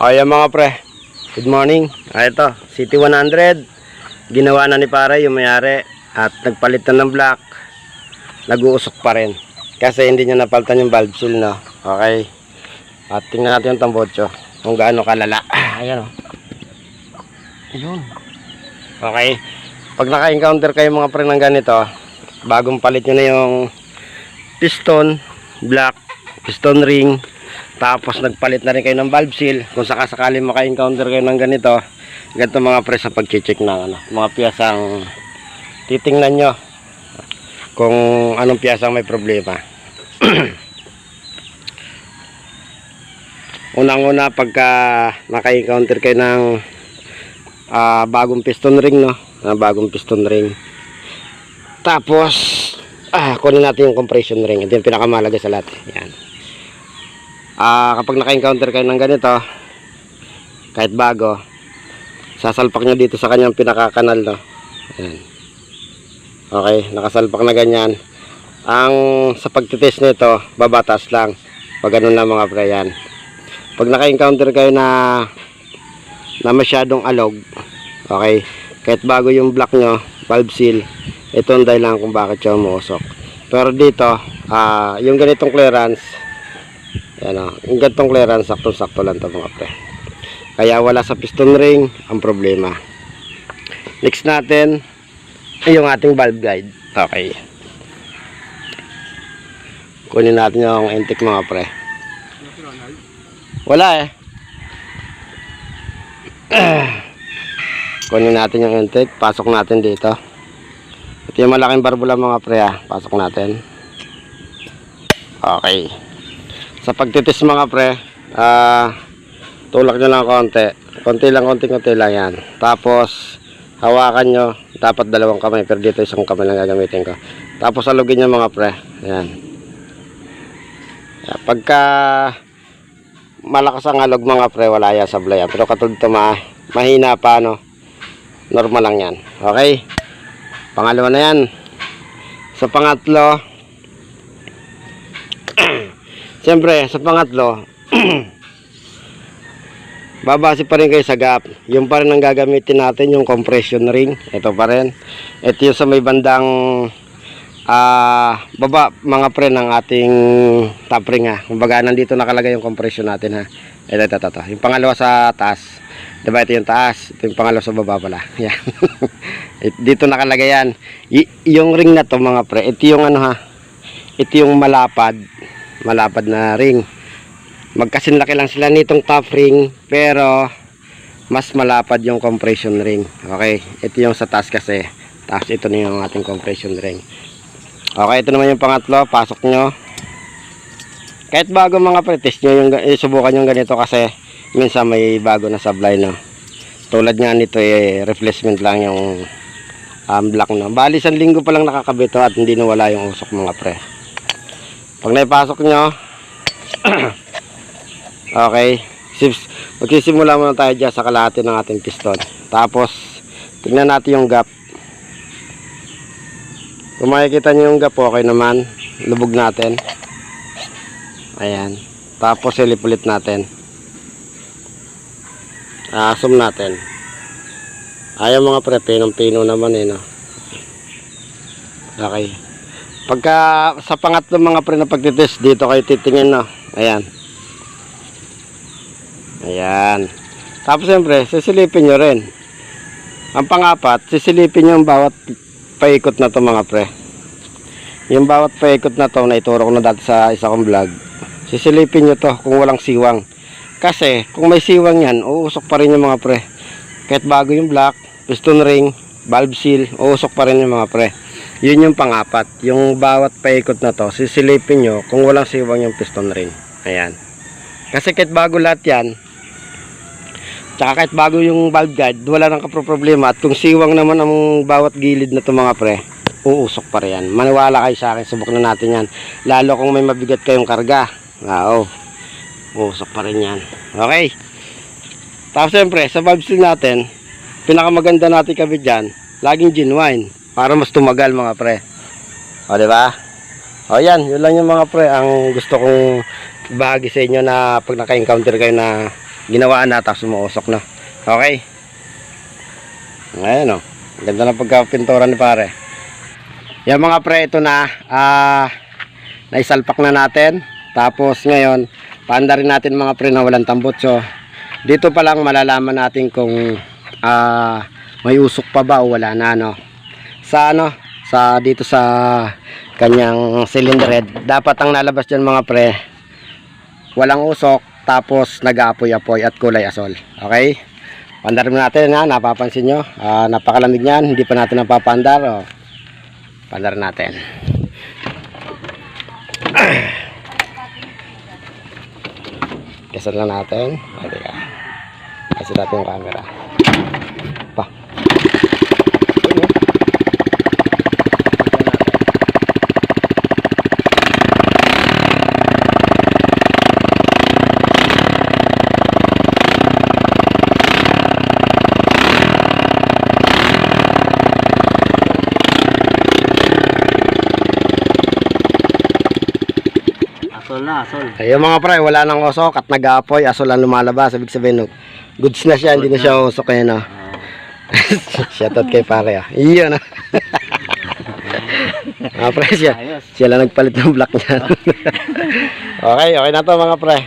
Ayan mga pre, good morning. Ah, ito, City 100. Ginawa na ni pare yung mayari at nagpalit na ng black. Nag-uusok pa rin. Kasi hindi niya napalitan yung valve seal, no? Okay. At tingnan natin yung tambotso. Kung gaano kalala. Ayan o. Ayun. Okay. Pag naka-encounter kayo mga pre ng ganito, bagong palit nyo na yung piston, black, piston ring, tapos nagpalit na rin kayo ng valve seal. Kung sakasakali maka-encounter kayo ng ganito, ganito mga pre sa pag-check ng ano, mga piyasang titingnan nyo kung anong piyasang may problema. Unang-una pagka naka-encounter kayo ng ah, bagong piston ring no, Ah, bagong piston ring. Tapos ah, kunin natin yung compression ring. Ito yung pinakamalaga sa lahat. Yan. Ah, kapag naka-encounter kayo ng ganito, kahit bago, sasalpak nyo dito sa kanyang pinakakanal, no? Ayan. Okay, nakasalpak na ganyan. Ang sa pagtitest nito, babatas lang. Pag ganun lang mga pre, yan. Pag naka-encounter kayo na na masyadong alog, okay, kahit bago yung block nyo, valve seal, ito ang dahilan kung bakit siya umuusok. Pero dito, ah, yung ganitong clearance, yan o. Yung gantong clearance, sakto-sakto lang ito mga pre. Kaya wala sa piston ring ang problema. Next natin, yung ating valve guide. Okay. Kunin natin yung intake mga pre. Wala eh. Kunin natin yung intake. Pasok natin dito. Ito yung malaking barbula mga pre ah. Pasok natin. Okay sa pagtitis mga pre ah tulak nyo lang konti. Konti lang konti konti lang yan. Tapos hawakan nyo. Dapat dalawang kamay pero dito isang kamay lang gagamitin ko. Tapos alugin nyo mga pre. Yan Yan. pagka malakas ang alog mga pre wala yan sa blayan pero katulad ito ma mahina pa no? Normal lang yan. Okay? Pangalawa na yan. Sa pangatlo Siyempre, sa pangatlo, babase pa rin kayo sa gap. Yung pa rin ang gagamitin natin, yung compression ring. Ito pa rin. Ito yung sa may bandang ah baba, mga pre ng ating top ring ha. Kumbaga, nandito nakalagay yung compression natin ha. Ito, ito, ito, ito. Yung pangalawa sa taas. Diba ito yung taas? Ito yung pangalawa sa baba pala. Yan. dito nakalagay yan. Y- yung ring na to mga pre, ito yung ano ha. Ito yung malapad malapad na ring. Magkasinlaki lang sila nitong top ring pero mas malapad yung compression ring. Okay ito yung sa taas kasi. Tapos ito na yung ating compression ring. Okay ito naman yung pangatlo. Pasok nyo. Kahit bago mga pre-test nyo yung, eh, subukan yung ganito kasi minsan may bago na sablay no? Tulad nga nito eh replacement lang yung um, block no? Bali isang linggo pa lang nakakabit to at hindi nawala yung usok mga pre pag naipasok nyo, okay, magsisimula muna tayo dyan sa kalahati ng ating piston. Tapos, tingnan natin yung gap. Kung makikita nyo yung gap, okay naman. Lubog natin. Ayan. Tapos, silip ulit natin. Asum natin. Ayaw mga pre, pinong-pino naman eh, no? Okay. Pagka sa pangatlo mga pre na pagtitest, dito kayo titingin no. Ayan. Ayan. Tapos siyempre, sisilipin nyo rin. Ang pangapat, sisilipin yung bawat paikot na to mga pre. Yung bawat paikot na to, na ituro ko na dati sa isa kong vlog. Sisilipin nyo to kung walang siwang. Kasi, kung may siwang yan, uusok pa rin yung mga pre. Kahit bago yung black, piston ring, valve seal, uusok pa rin yung mga pre yun yung pangapat. Yung bawat paikot na to sisilipin nyo kung walang siwang yung piston ring. Ayan. Kasi kahit bago lahat yan tsaka kahit bago yung valve guide wala nang kaproblema. At kung siwang naman ang bawat gilid na to mga pre uusok pa rin yan. Maniwala kayo sa akin subok na natin yan. Lalo kung may mabigat kayong karga. Oo uusok pa rin yan. Okay. Tapos siyempre sa valve seal natin pinakamaganda natin kabit dyan laging genuine para mas tumagal mga pre. O, ba? O, yan. Yun lang yung mga pre. Ang gusto kong bahagi sa inyo na pag naka-encounter kayo na ginawaan na tapos umuusok na. Okay. Ngayon oh. Ganda ng pagkapintura ni pare. Yan mga pre, ito na. Ah, naisalpak na natin. Tapos ngayon, paanda rin natin mga pre na walang tambot. So, dito pa lang malalaman natin kung ah, may usok pa ba o wala na no. Sa ano, sa dito sa kanyang cylinder head, dapat ang nalabas diyan mga pre, walang usok tapos nag-aapoy-apoy at kulay asol. Okay? Pandar mo natin ha, napapansin nyo. Ah, napakalamig niyan, hindi pa natin napapandar. Oh. Pandar natin. Kasal lang natin. Kasi natin yung camera. Asol na, asol. Ayun mga pre, wala nang usok at nag-aapoy, aso lang lumalabas. Ibig sabihin, no, goods na siya, hindi na siya usok ngayon. No? Shoutout kay pare ah. Iyon ah. mga pre, siya, Ayos. siya lang nagpalit ng block niya. okay, okay na to mga pre.